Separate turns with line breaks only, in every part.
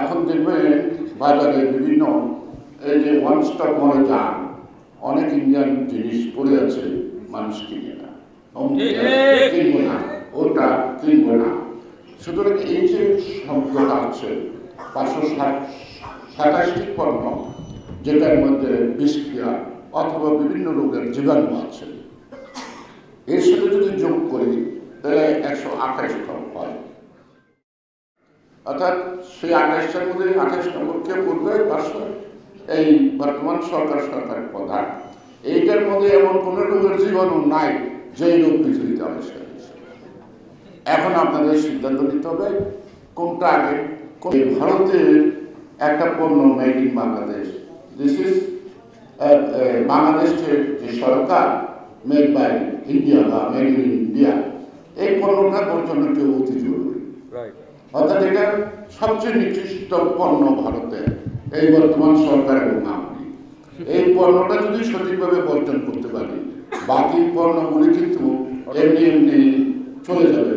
এখন দেখবেন বাজারে বিভিন্ন এই যে ওয়ান স্টপ মলে যান অনেক ইন্ডিয়ান জিনিস পড়ে আছে মানুষ কিনে না। কিনবো না ওটা কিনবো না। সুতরাং এই যে শব্দটা আছে পাঁচশো ষাট সাতাশটি পণ্য যেটার মধ্যে বিষক্রিয়া অথবা বিভিন্ন রোগের জীবাণু আছে। এর সাথে যদি যোগ করি তাহলে একশো আঠাশ হয়। অর্থাৎ সেই আঠাশটার মধ্যে আঠাশ নম্বর কে করবে পাঁচশো। এই বর্তমান সরকার সরকার প্রধান। এইটার মধ্যে এমন কোনো রোগের জীবাণু নাই যে রোগ পৃথিবীতে আবিষ্কার এখন আপনাদের সিদ্ধান্ত নিতে হবে, কোনটা আগে? ভারতের একটা পণ্য made in Bangladesh this is বাংলাদেশের যে সরকার মেড বাই ইন্ডিয়া বা মেড ইন ইন্ডিয়া এই পণ্যটা পর্যন্ত কেউ অতি জরুরি।
রাইট
অর্থাৎ এটা সবচেয়ে নিকৃষ্ট পণ্য ভারতে। এই বর্তমান সরকার এবং আমি এই পণ্যটা যদি সঠিকভাবে বর্জন করতে পারি, বাকি পণ্যগুলি কিন্তু এমনি এমনি চলে যাবে।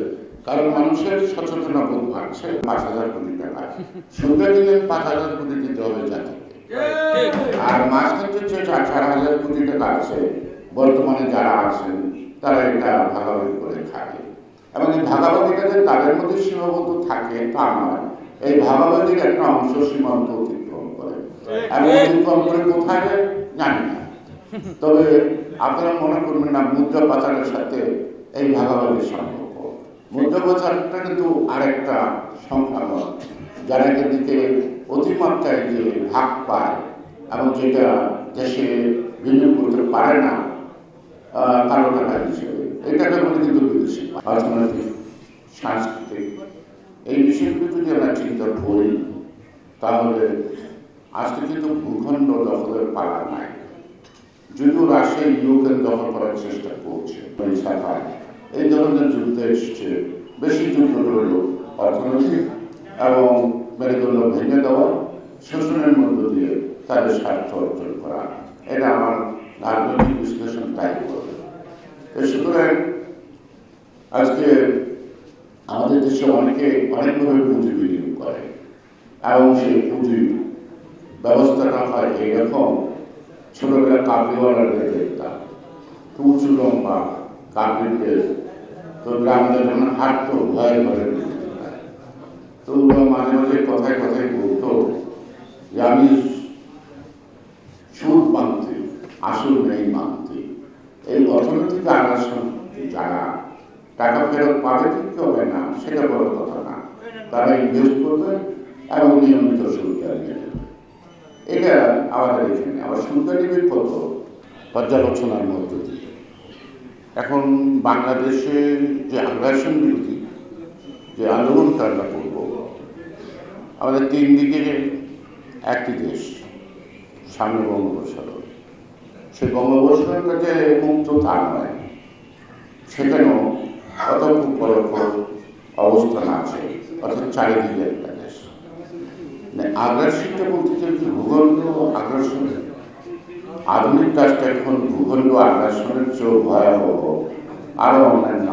কারণ মানুষের সচেতনতা বোধ বাড়ছে। পাঁচ হাজার কোটি টাকা। সুন্দর দিনে পাঁচ হাজার কোটি দিতে হবে জাতিকে। আর মাঝখানে যে চার হাজার কোটি টাকা আছে। বর্তমানে যারা আছেন, তারা এটা ভাগাভাগি করে খাবে। এবং এই ভাগাভাগিটা যে তাদের মধ্যে সীমাবদ্ধ থাকে তা নয় এই ভাগাভাগির একটা অংশ সীমান্ত অতিক্রম করে। এবং অতিক্রম করে কোথায় জানি না। তবে আপনারা মনে করবেন না মুদ্রা পাচারের সাথে এই ভাগাভাগির সম্পর্ক। মুদ্রা পাচারটা কিন্তু আরেকটা সংখ্যা নয় যারা এদিকে অতিমাত্রায় যে ভাগ পায় এবং যেটা দেশে বিনিয়োগ করতে পারে না কালো টাকা হিসেবে। এই টাকাগুলো কিন্তু বিদেশি অর্থনৈতিক সাংস্কৃতিক। এই বিষয়গুলো যদি আমরা চিন্তা করি, তাহলে আজকে কিন্তু ভূখণ্ড দখলের পালা নাই। যদিও রাশিয়া ইউক্রেন দখল করার চেষ্টা করছে ওই এই ধরনের যুদ্ধ এসছে, বেশি যুদ্ধ হল অর্থনৈতিক এবং মেরুদণ্ড ভেঙে দেওয়া, শোষণের মধ্য দিয়ে তাদের স্বার্থ অর্জন করা। এটা আমার রাজনৈতিক বিশ্লেষণ তাই সুতরাং আজকে আমাদের দেশে অনেকে অনেকভাবে পুঁজি বিনিয়োগ করে এবং সেই পুঁজি ব্যবস্থাটা হয় এইরকম ছোটবেলা কাবলিওয়ালাদের দেখতাম উঁচু লম্বা কাবলিদের তো গ্রামদের যখন হাঁটতো ভয়ে ভয়ে তো ওরা মাঝে মাঝে কথায় কথায় বলতো যে আমি সুদ মানতে আসল নেই মানতে এই অর্থনৈতিক আগ্রাসন যারা টাকা ফেরত পাবে ঠিক কি হবে না সেটা বড় কথা না। তারা ইনভেস্ট করবে এবং নিয়মিত সুবিধা এটা আমাদের এখানে আবার নিবে কত পর্যালোচনার মধ্য দিয়ে। এখন বাংলাদেশে যে আগ্রাসন বিরোধী, যে আন্দোলনটা আমরা করব আমাদের তিন দিকে একটি দেশ, সামনে বঙ্গোপসাগর। সেই বঙ্গোপসাগরটা যে মুক্ত তা নয়, সেখানেও অতর্ক পরোক্ষ অবস্থান আছে অর্থাৎ চারিদিকে একটা দেশ মানে আগ্রাসনটা বলতে চাইছি ভূখণ্ড আগ্রাসন। আধুনিক কাজটা এখন ভূখণ্ড আগ্রাসনের চেয়েও ভয়াবহ। আরও অন্যান্য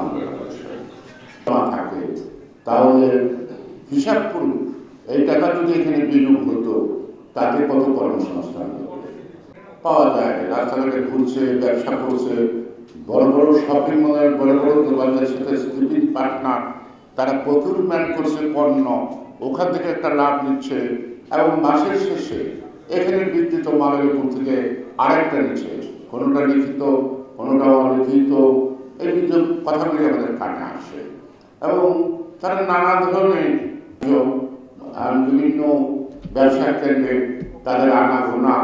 থাকে, তাহলে হিসাব করুন, এই টাকা যদি এখানে বিনিয়োগ হতো তাতে কত কর্মসংস্থান পাওয়া যায়, রাস্তাঘাটে ঘুরছে, ব্যবসা করছে, বড় বড় শপিং মলের বড় বড় দোকানদের সাথে পার্টনার তারা প্রকিউরমেন্ট করছে, পণ্য। ওখান থেকে একটা লাভ নিচ্ছে এবং মাসের শেষে এখানে বিদ্যুৎ মালের উপর থেকে আরেকটা নিচ্ছে। কোনোটা লিখিত, কোনোটা অলিখিত, এই বিদ্যুৎ কথাগুলি আমাদের কানে আসে। এবং তারা নানা ধরনের বিভিন্ন ব্যবসা কেন্দ্রে তাদের আনা গোনা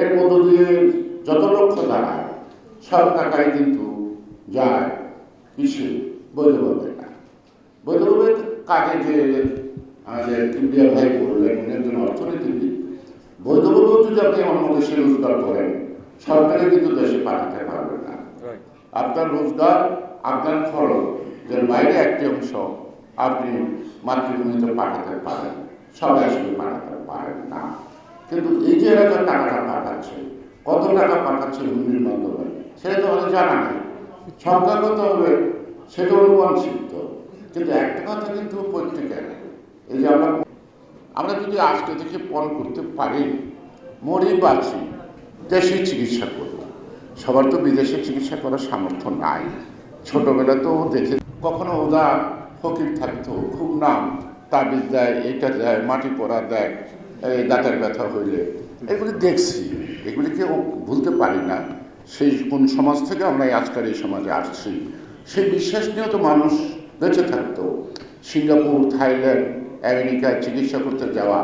এর মধ্য দিয়ে যত লক্ষ্য দাঁড়ায় সব টাকাই কিন্তু যায়, কিছু বৈধভাবে না। বৈধভাবে কাজে যে আমাদের ইন্ডিয়া ভাই বললেন উনি একজন অর্থনীতিবিদ। বৈধভাবেও যদি আপনি অন্য দেশে রোজগার করেন সরকারে কিন্তু দেশে পাঠাতে পারবে না। আপনার রোজগার আপনার খরচ এর বাইরে একটি অংশ আপনি মাতৃভূমিতে পাঠাতে পারেন আসলে পাঠাতে পারেন না। কিন্তু এই যে যে টাকাটা পাঠাচ্ছে কত টাকা পাঠাচ্ছে হুন্ডির মাধ্যমে সেটা তো আমাদের জানা নেই। সংখ্যাগত হবে সেটা অনুমান সিদ্ধ কিন্তু একটা কথা কিন্তু প্রত্যেকের এই যে আমরা আমরা যদি আজকে থেকে পণ করতে পারি, মরি বাঁচি, দেশে চিকিৎসা করব। সবার তো বিদেশে চিকিৎসা করার সামর্থ্য নাই। ছোটবেলাতেও দেখে কখনো ওদা ফকির থাকতো, খুব নাম, তাবিজ দেয় এটা দেয়, মাটি পড়া দেয় দাঁতের ব্যথা হইলে। এগুলি দেখছি এগুলিকে ভুলতে পারি না। সেই কোন সমাজ থেকে আমরা এই আজকের এই সমাজে আসছি। সেই বিশ্বাস নিয়েও তো মানুষ বেঁচে থাকতো। সিঙ্গাপুর, থাইল্যান্ড, আমেরিকায় চিকিৎসা করতে যাওয়া,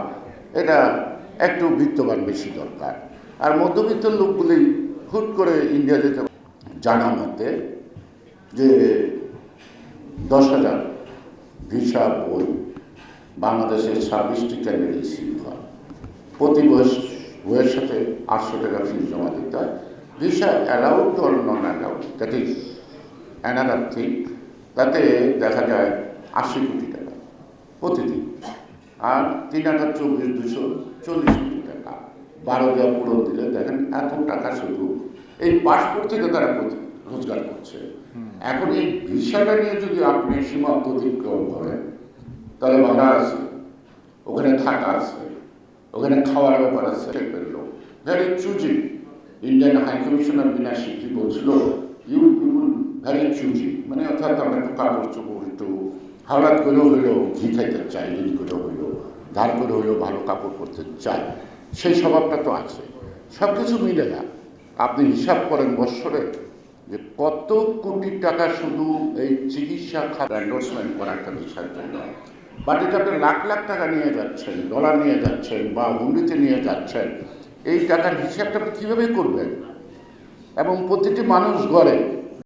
এটা একটু বিত্তবান বেশি দরকার। আর মধ্যবিত্ত লোকগুলি হুট করে ইন্ডিয়া যেতে জানা মতে যে দশ হাজার ভিসা বই বাংলাদেশের ছাব্বিশটি কেন্দ্রে রিসিভ হয়। প্রতি বয়স বইয়ের সাথে আটশো টাকা ফিস জমা দিতে হয়। Visa allowed or non allowed that is another thing তাতে দেখা যায় আশি কোটি টাকা প্রতিদিন। আর তিন হাজার চব্বিশ দুশো চল্লিশ কোটি টাকা। বারো দেওয়া পূরণ দিলে দেখেন এত টাকা শুধু এই পাসপোর্ট থেকে তারা রোজগার করছে। এখন এই ভিসাটা নিয়ে যদি আপনি সীমান্ত অতিক্রম করেন, তাহলে ভাড়া আছে। ওখানে থাকা আছে। ওখানে খাওয়ার ব্যাপার আছে। Very choosy Indian high commissioner Bina Siddhi বলছিল ইউ ভেরি চুজি মানে অর্থাৎ আমরা একটু কাপড় চোপড় একটু হাওড়াত করেও হইলেও ঘি খাইতে চাই ঋণ করে হইলেও ধার করে হইলেও ভালো কাপড় পরতে চাই সেই স্বভাবটা তো আছে সব কিছু মিলে না আপনি হিসাব করেন বৎসরে যে কত কোটি টাকা শুধু এই চিকিৎসা খাত এন্ডোর্সমেন্ট করা একটা বিষয়ের জন্য বাট এটা আপনি লাখ লাখ টাকা নিয়ে যাচ্ছেন ডলার নিয়ে যাচ্ছেন বা হুন্ডিতে নিয়ে যাচ্ছেন এই টাকার হিসাবটা আপনি কীভাবে করবেন এবং প্রতিটি মানুষ গড়ে